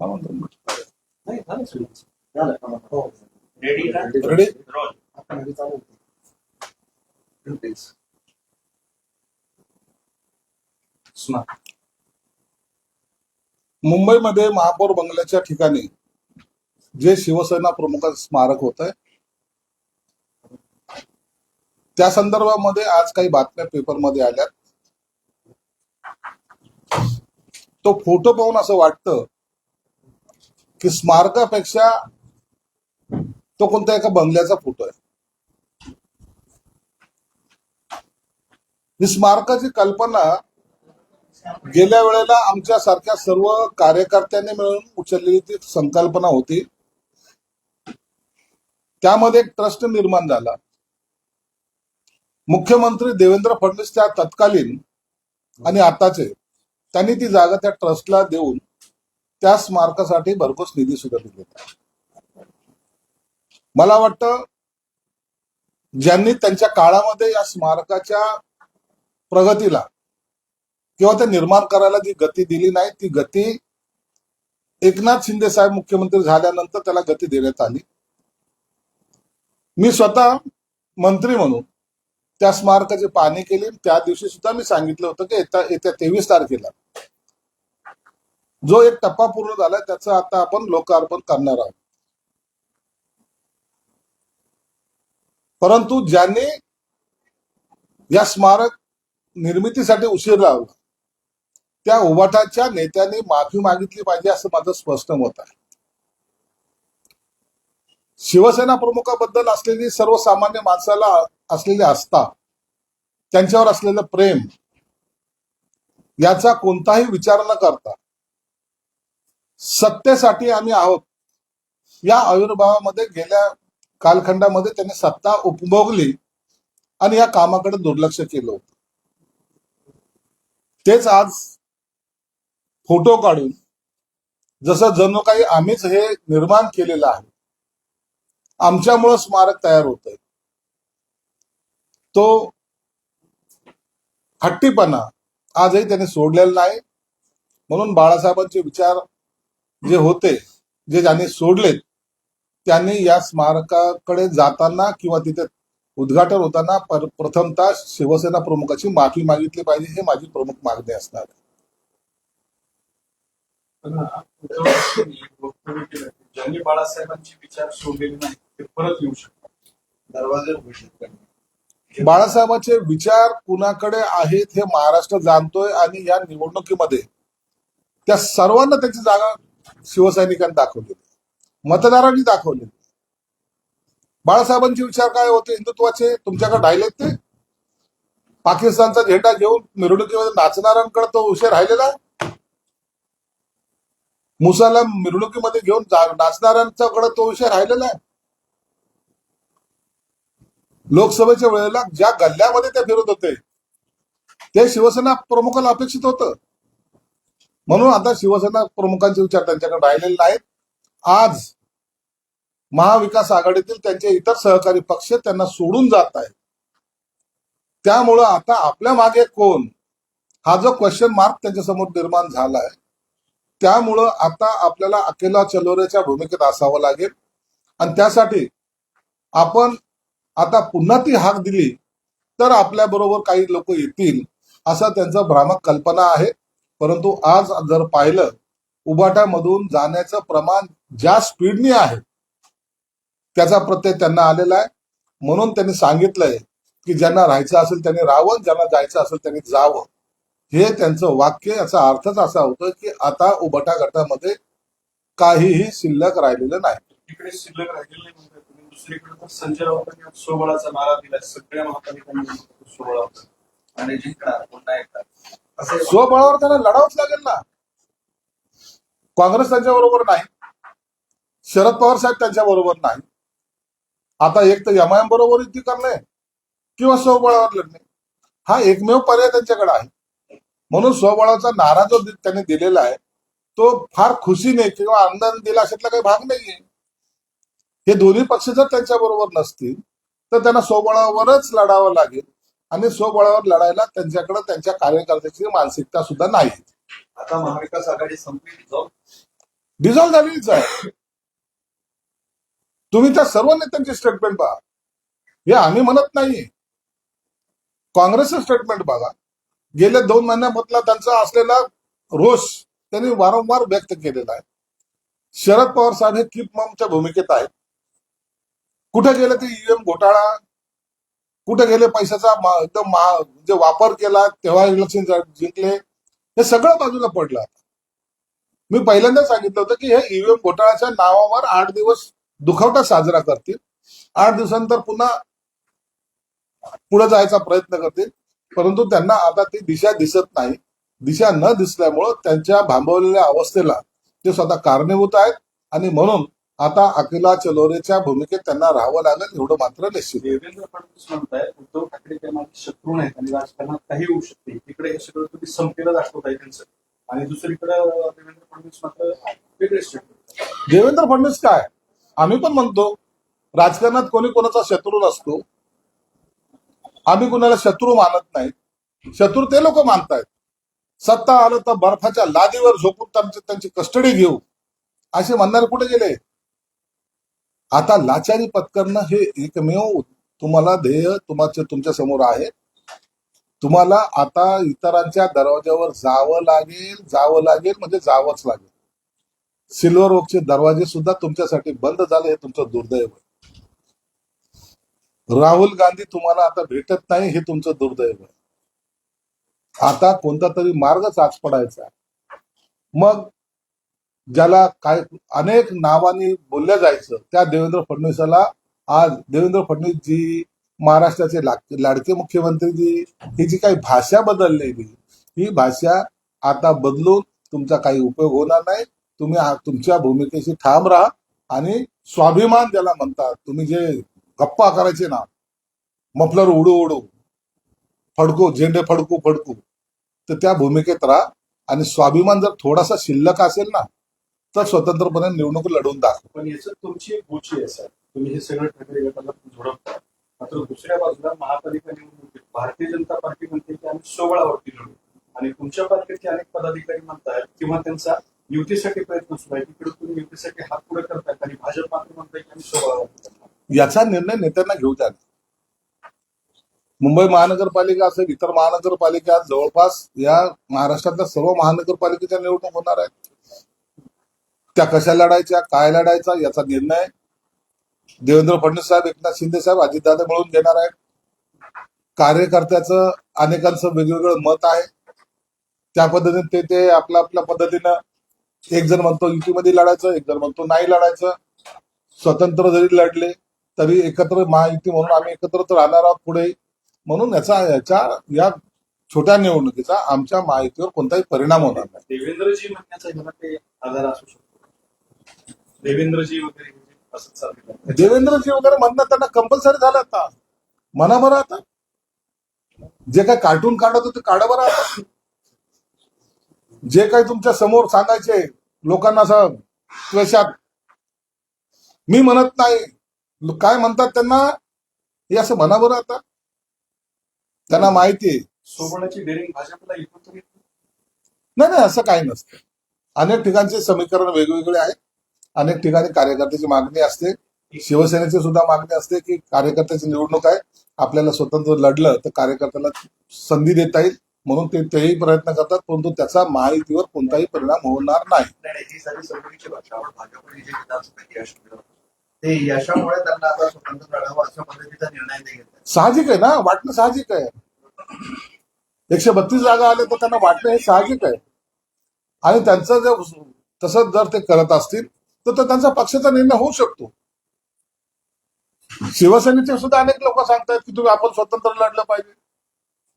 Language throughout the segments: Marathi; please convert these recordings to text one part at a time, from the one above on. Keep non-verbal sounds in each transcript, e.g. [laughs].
हा म्हणतो मी. नाही झालं सुरू. झालं का? हो. रेडी रोल चालू सुना. मुंबईमध्ये महापौर बंगल्याच्या ठिकाणी जे शिवसेना प्रमुखांचं स्मारक होत आहे त्या संदर्भामध्ये आज काही बातम्या पेपरमध्ये आल्यात तो फोटो पाहून असं वाटतं की स्मारकापेक्षा तो कोणत्या एका बंगल्याचा फोटो आहे. ही स्मारकाची कल्पना गेल्या वेळेला आमच्या सारख्या सर्व कार्यकर्त्यांनी मिळून उचललेली ती संकल्पना होती. त्यामध्ये एक ट्रस्ट निर्माण झाला. मुख्यमंत्री देवेंद्र फडणवीस त्या तत्कालीन आणि आताचे त्यांनी ती जागा त्या ट्रस्टला देऊन त्या स्मारकासाठी भरघोस निधी सुद्धा दिलेला मला वाटतं ज्यांनी त्यांच्या काळामध्ये या स्मारकाच्या प्रगतीला किंवा ते निर्माण करायला जी गती दिली नाही ती गती एकनाथ शिंदे साहेब मुख्यमंत्री झाल्यानंतर त्याला गती देण्यात आली. मी स्वतः मंत्री म्हणून त्या स्मारकाची पाहणी केली. त्या दिवशी सुद्धा मी सांगितलं होतं की येत्या येत्या तेवीस तारखेला जो एक टप्पा पूर्ण झाला त्याचं आता आपण लोकार्पण करणार आहोत. परंतु ज्यांनी या स्मारक निर्मितीसाठी उशीर लावला त्या उभाटाच्या नेत्यांनी माफी मागितली पाहिजे असं माझं स्पष्ट मत आहे. शिवसेना प्रमुखाबद्दल असलेली सर्वसामान्य माणसाला असलेली आस्था त्यांच्यावर असलेलं प्रेम याचा कोणताही विचार न करता सत्तेसाठी आम्ही आहोत. या आविर्भावामध्ये गेल्या कालखंडामध्ये त्यांनी सत्ता उपभोगली आणि या कामाकडे दुर्लक्ष केलं होतं. तेच आज फोटो काढून जसं जणू काही आम्हीच हे निर्माण केलेलं आहे आमच्यामुळं स्मारक तयार होत आहे तो हट्टीपणा आजही त्यांनी सोडलेला नाही. म्हणून बाळासाहेबांचे विचार जे होते जे ज्यांनी सोडलेत त्यांनी या स्मारकाकडे जाताना किंवा तिथे उद्घाटन होताना पर- प्रथमतः शिवसेना प्रमुखाची माफी मागितली पाहिजे हे माझी प्रमुख मागणी असणार आहे. पण उद्धव ठाकरेंनी वक्तव्य केलं की ज्यांनी बाळासाहेबांचे विचार सोडलेले नाही ते परत येऊ शकतात दरवाजे उघडू शकतात. बाळासाहेबांचे विचार कुणाकडे आहेत हे महाराष्ट्र जाणतोय आणि या निवडणुकीमध्ये त्या सर्वांना त्याची जागा शिवसैनिकांनी दाखवली मतदारांनी दाखवली बाळासाहेबांचे विचार काय होते? हिंदुत्वाचे? तुमच्याकडे राहिलेत ते? पाकिस्तानचा झेंडा घेऊन मिरवणुकीमध्ये नाचणाऱ्यांकडे तो विषय राहिलेला आहे? मुसाला मिरवणुकीमध्ये घेऊन नाचणाऱ्यांच्याकडे तो विषय राहिलेला आहे? लोकसभेच्या वेळेला ज्या गल्ल्यामध्ये ते फिरत होते ते शिवसेना प्रमुखाला अपेक्षित होतं. म्हणून आता शिवसेना प्रमुखांचे विचार त्यांच्याकडे राहिलेले नाहीत. आज महाविकास आघाडीतील त्यांचे इतर सहकारी पक्ष त्यांना सोडून जात आहेत. त्यामुळं आता आपल्या मागे कोण? हा जो क्वेश्चन मार्क त्यांच्यासमोर निर्माण झाला आहे त्यामुळं आता आपल्याला अकेला चलोरेच्या भूमिकेत असावं लागेल. आणि त्यासाठी आपण आता पुन्हा ती हाक दिली तर आपल्या बरोबर काही लोक येतील असा त्यांचा भ्रामक कल्पना आहे. परंतु आज जर पाहिलं उबाटामधून जाण्याचं प्रमाण ज्या स्पीडने आहे त्याचा प्रत्यय त्यांना आलेला आहे. म्हणून त्यांनी सांगितलंय की ज्यांना राहायचं असेल त्यांनी राहावं ज्यांना जायचं असेल त्यांनी जावं. हे त्यांचं वाक्य याचा अर्थच असा होतो की आता उबाटा गटामध्ये काहीही शिल्लक राहिलेलं नाही. इकडे शिल्लक राहिलेलं नाही दुसरीकडे तर संजय राऊतांनी सोहळाचा मारा दिला. सगळ्या महापालिकांनी स्वबळ आणि जिंकणार पुन्हा एकदा. स्वबळावर त्यांना लढावंच लागेल ना. काँग्रेस त्यांच्या बरोबर नाही. शरद पवार साहेब त्यांच्या बरोबर नाही. आता एक तर एमआयएम बरोबर युती करणे किंवा स्वबळावर लढणे हा एकमेव पर्याय त्यांच्याकडे आहे. म्हणून स्वबळाचा नारा जो त्यांनी दिलेला आहे तो फार खुशीने किंवा आनंदाने दिला अशातला काही भाग नाहीये. हे दोन्ही पक्ष जर त्यांच्या बरोबर नसतील तर त्यांना स्वबळावरच लढावं लागेल. आणि स्वबळावर लढायला त्यांच्याकडे त्यांच्या कार्यकर्त्याची मानसिकता सुद्धा नाही. आता महाविकास आघाडी संपली जाऊन डिझॉल्व्ह झालेलीच आहे. तुम्ही त्या सर्व नेत्यांचे स्टेटमेंट पहा. हे आम्ही म्हणत नाही काँग्रेसचं स्टेटमेंट बघा. गेल्या दोन महिन्यामधला त्यांचा असलेला रोष त्यांनी वारंवार व्यक्त केलेला आहे. शरद पवार साहेब हे कीप मॉमच्या भूमिकेत आहेत. कुठे गेले ते ईव्हीएम घोटाळा? कुठे गेले पैशाचा एकदम जे वापर केला तेव्हा इलेक्शन जिंकले हे सगळं बाजूला पडलं आता. मी पहिल्यांदा सांगितलं होतं की हे ईव्हीएम घोटाळ्याच्या नावावर आठ दिवस दुखवटा साजरा करतील. आठ दिवसानंतर पुन्हा पुढे जायचा प्रयत्न करतील. परंतु त्यांना आता ती दिशा दिसत नाही. दिशा न दिसल्यामुळं त्यांच्या भांबवलेल्या अवस्थेला ते स्वतः कारणीभूत आहेत. आणि म्हणून आता अकिला चलोरेच्या भूमिकेत त्यांना राहावं लागेल एवढं मात्र निश्चित आहे. देवेंद्र फडणवीस म्हणतायत उद्धव ठाकरे ते माझे शत्रू नाहीत आणि राजकारणात काही होऊ शकते. इकडे हे सगळं तुम्ही संपेला दाखवताय त्यांचं. आणि दुसरीकडे देवेंद्र फडणवीस मात्र वेगळे स्टेटमेंट देवेंद्र फडणवीस काय? आम्ही पण म्हणतो राजकारणात कोणी कोणाचा शत्रू नसतो. आम्ही कुणाला शत्रू मानत नाही. शत्रू ते लोक मानतायत. सत्ता आलं तर बर्फाच्या लादीवर झोपून त्यांची त्यांची कस्टडी घेऊ. असे म्हणणारे कुठे गेले? आता लाचारी पत्करणं हे एकमेव तुम्हाला ध्येय तुमच्या तुमच्यासमोर आहे. तुम्हाला आता इतरांच्या दरवाज्यावर जावं लागेल जावं लागेल म्हणजे जावंच लागेल. सिल्वर ओकचे दरवाजे सुद्धा तुमच्यासाठी बंद झाले हे तुमचं दुर्दैव आहे. राहुल गांधी तुम्हाला आता भेटत नाही हे तुमचं दुर्दैव आहे. आता कोणता तरी मार्ग चाच पडायचा मग ज्याला काय अनेक नावानी बोलल्या जायचं त्या देवेंद्र फडणवीसाला आज देवेंद्र फडणवीस जी महाराष्ट्राचे लाडके मुख्यमंत्री जी ही जी काही भाषा बदललेली ही भाषा आता बदलून तुमचा काही उपयोग होणार नाही. तुम्ही तुमच्या भूमिकेशी ठाम राहा आणि स्वाभिमान ज्याला म्हणतात तुम्ही जे गप्पा करायचे ना मफलर उडू उडू फडकू झेंडे फडकू फडकू तर त्या भूमिकेत राहा आणि स्वाभिमान जर थोडासा शिल्लक असेल ना तर स्वतंत्रपणे निवडणूक लढवून दाखवा पण याचं तुमची एक गोची सर तुम्ही हे सगळं ठाकरे गटाला जोडवता मात्र दुसऱ्या बाजूला महापालिका निवडणुकीत भारतीय जनता पार्टी म्हणते की आम्ही सोहळावरती लढू. आणि तुमच्या पार्टीचे अनेक पदाधिकारी म्हणतायत किंवा त्यांचा युतीसाठी प्रयत्न सुरू आहे तिकडे तुम्ही युतीसाठी हात पुढे करतायत आणि भाजप मात्र म्हणताय की आम्ही सोहळावरती करणार याचा निर्णय नेत्यांना घेऊ द्या. मुंबई महानगरपालिका असेल इतर महानगरपालिका जवळपास या महाराष्ट्रातल्या सर्व महानगरपालिकेच्या निवडणूक होणार आहेत. त्या कशा लढायच्या काय लढायचा याचा निर्णय देवेंद्र फडणवीस साहेब एकनाथ शिंदे साहेब अजितदादा मिळून घेणार आहेत. कार्यकर्त्याचं अनेकांचं वेगवेगळं मत आहे. त्या पद्धतीने ते ते आपल्या आपल्या पद्धतीनं एक जण म्हणतो युतीमध्ये लढायचं एक जण म्हणतो नाही लढायचं. स्वतंत्र जरी लढले तरी एकत्र महायुती म्हणून आम्ही एकत्र राहणार आहोत पुढे. म्हणून याचा याच्या या छोट्या निवडणुकीचा आमच्या महायुतीवर कोणताही परिणाम होणार नाही. देवेंद्रजी म्हणण्याचा आधार असू शकतो. देवेंद्रजी वगैरे असं देवेंद्रजी वगैरे म्हणणं त्यांना कंपल्सरी झालं आता. म्हणा बरं आता. जे काही कार्टून काढत होते काढा बरं आता. जे काही तुमच्यासमोर सांगायचे लोकांना असं त्वेषात. मी म्हणत नाही. काय म्हणतात त्यांना? हे असं म्हणा बरं आता. त्यांना माहिती डेअरिंग भाजपला नाही नाही असं काही नसतं. अनेक ठिकाणचे समीकरण वेगवेगळे आहेत. अनेक ठिकाणी कार्यकर्त्याची मागणी असते. शिवसेनेची सुद्धा मागणी असते की कार्यकर्त्याची निवडणूक आहे. आपल्याला स्वतंत्र लढलं तर कार्यकर्त्याला संधी देता येईल म्हणून ते तेही प्रयत्न करतात परंतु त्याचा महायुतीवर कोणताही परिणाम होणार नाही. साहजिक आहे ना? वाटणं साहजिक आहे. एकशे बत्तीस जागा आले तर त्यांना वाटणं हे साहजिक आहे. आणि त्यांचं जर तसंच जर ते करत असतील तर त्यांचा पक्षाचा निर्णय होऊ शकतो. शिवसेनेचे सुद्धा अनेक लोक सांगतायत की तुम्ही आपण स्वतंत्र लढलं पाहिजे.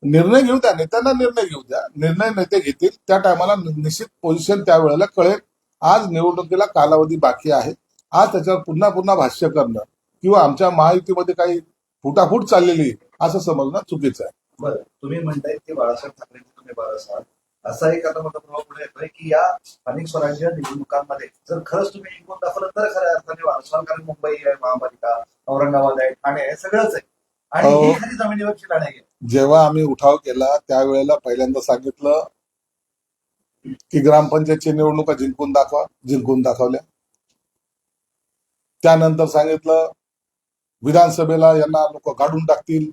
निर्णय घेऊ द्या नेत्यांना निर्णय घेऊ द्या. निर्णय नेते घेतील त्या टायमाला निश्चित पोझिशन त्यावेळेला कळेल. आज निवडणुकीला कालावधी बाकी आहे. आज त्याच्यावर पुन्हा पुन्हा भाष्य करणं किंवा आमच्या महायुतीमध्ये काही फुटाफूट चाललेली आहे, असं समजणं चुकीचं आहे. बरं तुम्ही म्हणताय की बाळासाहेब ठाकरे तुम्ही बाळासाहेब असा एक आता मोठा प्रभाव पुढे येतोय की या स्थानिक स्वराज्य निवडणुकांमध्ये जर खरंच तुम्ही जिंकून दाखवलं तर खऱ्या अर्थाने वारसाल कारण मुंबई आहे महापालिका औरंगाबाद आहे ठाणे आहे सगळंच आहे. आणि हो. खरी जमिनीवरची लढाई आहे. जेव्हा आम्ही उठाव केला त्यावेळेला पहिल्यांदा सांगितलं की ग्रामपंचायतच्या निवडणुका जिंकून दाखवा जिंकून दाखवल्या. त्यानंतर सांगितलं विधानसभेला यांना लोक काढून टाकतील.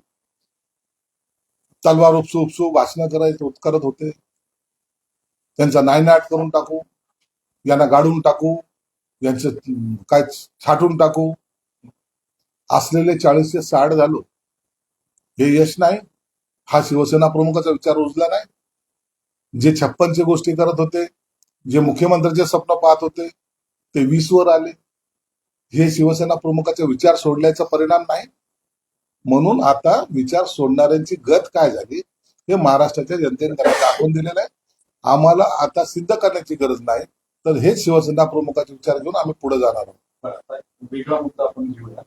तलवार उपसू उपसू भाषणं करायचे करत होते. त्यांचा नायनाट करून टाकू यांना गाडून टाकू यांचं काय छाटून टाकू. असलेले चाळीसशे साठ झालो. हे यश नाही हा शिवसेना प्रमुखाचा विचार रुजला नाही. जे छप्पनचे गोष्टी करत होते जे मुख्यमंत्र्यांचे स्वप्न पाहत होते ते वीस वर आले. हे शिवसेना प्रमुखाचे विचार सोडल्याचा परिणाम नाही. म्हणून आता विचार सोडणाऱ्यांची गत काय झाली हे महाराष्ट्राच्या जनतेने त्यांना दाखवून दिलेलं आहे. आम्हाला आता सिद्ध करण्याची गरज नाही. तर हेच शिवसेना प्रमुखाचे विचार घेऊन आम्ही पुढे जाणार आहोत. वेगळा मुद्दा आपण घेऊया.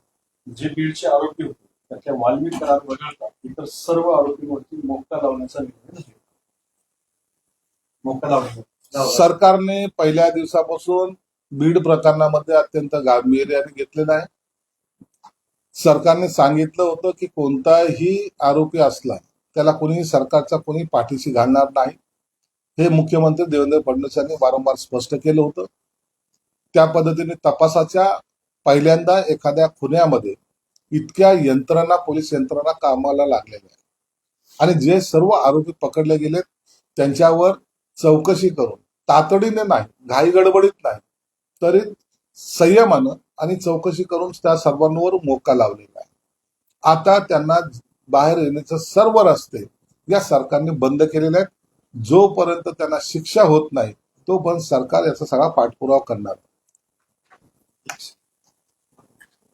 जे बीडचे आरोपी होते त्यातल्या वाल्मिक करार वगळता इतर सर्व आरोपींवरती मोक्का लावण्याचा निर्णय मोक्का लावण्याचा सरकारने पहिल्या दिवसापासून बीड प्रकरणामध्ये अत्यंत गांभीर्याने घेतलेलं आहे. सरकारने सांगितलं होतं की कोणताही आरोपी असला त्याला कोणी सरकारचा कोणी पाठीशी घालणार नाही. हे मुख्यमंत्री देवेंद्र फडणवीस यांनी वारंवार स्पष्ट केलं होतं. त्या पद्धतीने तपासाच्या पहिल्यांदा एखाद्या खुन्यामध्ये इतक्या यंत्रणा पोलीस यंत्रणा कामाला लागलेल्या आहेत. आणि जे सर्व आरोपी पकडले गेलेत त्यांच्यावर चौकशी करून तातडीने नाही घाई गडबडीत नाही तरी संयमानं आणि चौकशी करून त्या सर्वांवर मोका लावलेला आहे. आता त्यांना बाहेर येण्याचे सर्व रस्ते या सरकारने बंद केलेले आहेत. जोपर्यंत त्यांना शिक्षा होत नाही तोपर्यंत सरकार याचा सगळा पाठपुरावा करणार.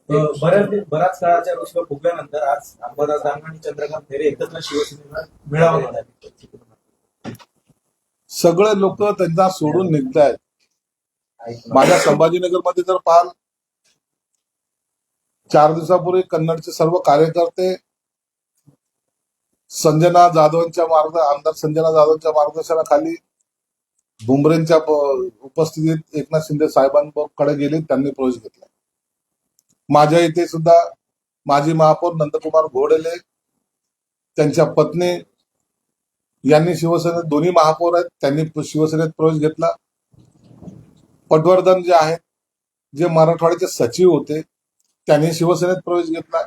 बऱ्याच बराच काळाच्या विश्व फुगल्यानंतर आज अंबादास दानवे आणि चंद्रकांत खैरे एकत्र शिवसेनेला मिळावं सगळे लोक त्यांना सोडून निघत आहेत माझ्या संभाजीनगरमध्ये जर पाहाल चार दिवसापूर्वी कन्नडचे सर्व कार्यकर्ते संजना जाधवांच्या मार्ग आमदार संजना जाधवांच्या मार्गदर्शनाखाली बुमरेंच्या उपस्थितीत एकनाथ शिंदे साहेबांकडे गेले त्यांनी प्रवेश घेतला. माझ्या इथे सुद्धा माजी महापौर नंदकुमार घोडेले त्यांच्या पत्नी यांनी शिवसेनेत दोन्ही महापौर आहेत त्यांनी शिवसेनेत प्रवेश घेतला. पटवर्धन जे आहेत जे मराठवाड्याचे सचिव होते त्यांनी शिवसेनेत प्रवेश घेतला.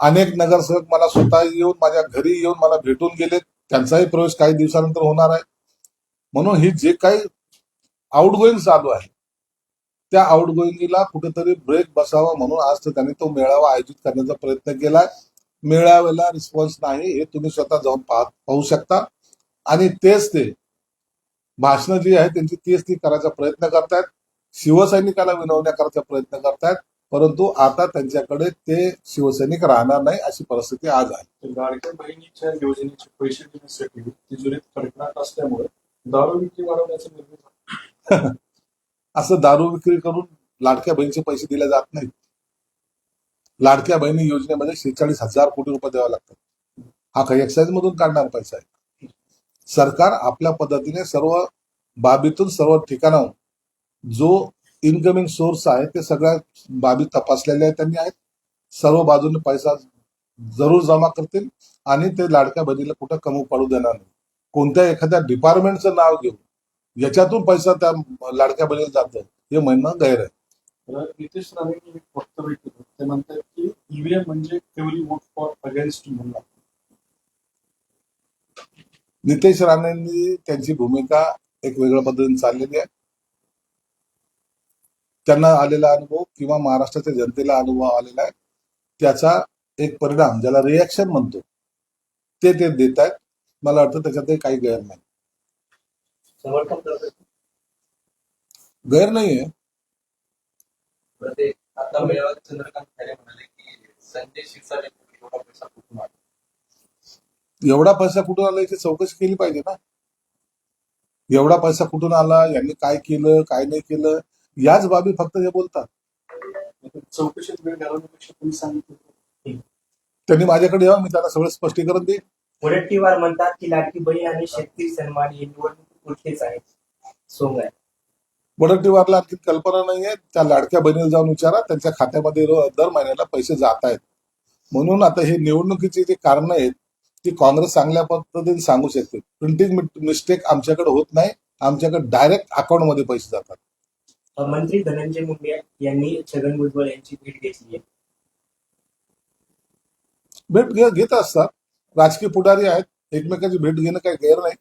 अनेक नगरसेवक मला स्वतः येऊन माझ्या घरी येऊन मला भेटून गेलेत. त्यांचाही प्रवेश काही दिवसानंतर होणार आहे. म्हणून ही जे काही आउटगोईंग चालू आहे त्या आउटगोईंगला कुठेतरी ब्रेक बसावा म्हणून आज तर त्यांनी तो मेळावा आयोजित करण्याचा प्रयत्न केलाय. मेळाव्याला रिस्पॉन्स नाही हे तुम्ही स्वतः जाऊन पाहत पाहू शकता. आणि तेच ते भाषणं जी आहेत त्यांची तेच ती करायचा प्रयत्न करतायत. शिवसैनिकाला विनवण्या करायचा प्रयत्न करतायत. परंतु आता त्यांच्याकडे ते शिवसैनिक राहणार नाही अशी परिस्थिती आज आहे. लाडक्या बहिणीच्या योजनेचे पैसे देण्यासाठी तिजोरीत खडखडाट असल्यामुळे दारू विक्री वाढवण्याचा निर्णय. [laughs] असं दारू विक्री करून लाडक्या बहिणीचे पैसे दिले जात नाहीत. लाडक्या बहिणी योजनेमध्ये शेहेचाळीस हजार कोटी रुपये द्यावे लागतात. हा काही एक्साईज मधून काढणार पैसा आहे. सरकार आपल्या पद्धतीने सर्व बाबीतून सर्व ठिकाणाहून जो इन्कमिंग सोर्स आहे ते सगळ्या बाबी तपासलेल्या आहेत त्यांनी आहेत. सर्व बाजूने पैसा जरूर जमा करतील आणि ते लाडक्या बहिणीला कुठं कमी पडू देणार नाही. कोणत्या एखाद्या डिपार्टमेंटचं नाव घेऊन याच्यातून पैसा त्या लाडक्या बहिणीला जातं हे म्हणणं गैर आहे. तर नितेश राणेंनी एक वक्तव्य केलं. ते म्हणतात की ईव्हीएम म्हणजे एव्हरी वोट फॉर अगेन्स्ट म्हणून. नितेश राणेंनी त्यांची भूमिका एक वेगळ्या पद्धतीने चाललेली आहे. त्यांना आलेला अनुभव किंवा महाराष्ट्राच्या जनतेला अनुभव आलेला आहे त्याचा एक परिणाम ज्याला रिॲक्शन म्हणतो ते ते देत आहेत. मला वाटतं त्याच्यात काही गैर नाही. गैर नाहीये एवढा पैसा कुठून आला याची चौकशी केली पाहिजे ना. एवढा पैसा कुठून आला यांनी काय केलं काय नाही केलं याच बाबी फक्त हे बोलतात. चौकशीत वेळ घालवण्यापेक्षा तुम्ही सांगितलं त्यांनी माझ्याकडे यावं मी त्यांना सगळं स्पष्टीकरण देईन. वडेट्टीवार म्हणतात की लाडकी बहीण आणि शेतकरी सन्मान ही निवडणूक उलटेच आहे सोंग आहे. वडट्टीवारला आणखी कल्पना नाहीये त्या लाडक्या बहिणीला जाऊन विचारा. त्यांच्या खात्यामध्ये दर महिन्याला पैसे जात आहेत. म्हणून आता हे निवडणुकीची जी कारणं आहेत ती काँग्रेस चांगल्या पद्धतीने सांगू शकते. प्रिंटिंग मिस्टेक आमच्याकडे होत नाही. आमच्याकडे डायरेक्ट अकाउंटमध्ये पैसे जातात. मंत्री धनंजय मुंडे यांनी छगन भुजबळ यांची भेट घेतली आहे. भेट घे घेत असतात. राजकीय पुढारी आहेत. एकमेकांची भेट घेणं काही गैर नाही.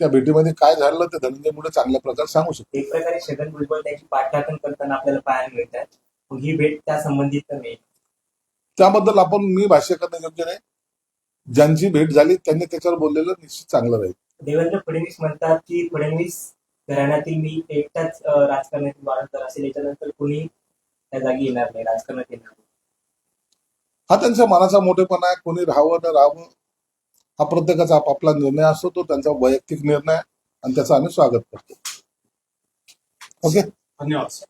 त्या भेटीमध्ये काय झालं ते धनंजय मुंडे चांगल्या प्रकारे सांगू शकतो एक प्रकारे छगन भुजबळ त्यांची पाठलागण करताना आपल्याला पाहायला मिळतात. मग ही भेट त्या संबंधित तर नाही. त्याबद्दल आपण मी भाष्य करणं योग्य नाही. ज्यांची भेट झाली त्यांनी त्याच्यावर बोललेलं निश्चित चांगलं राहील. देवेंद्र फडणवीस म्हणतात की फडणवीस घराण्यातील मी एकटाच राजकारणातील वारंवार असेल याच्यानंतर कोणी त्या जागी येणार नाही राजकारणात येणार नाही. हा त्यांच्या मनाचा मोठेपणा आहे. कोणी राहावं न राहावं. हा प्रत्येकाचा आपापला निर्णय असतो तो त्यांचा वैयक्तिक निर्णय आहे आणि त्याचं आम्ही स्वागत करतो. ओके? धन्यवाद सर.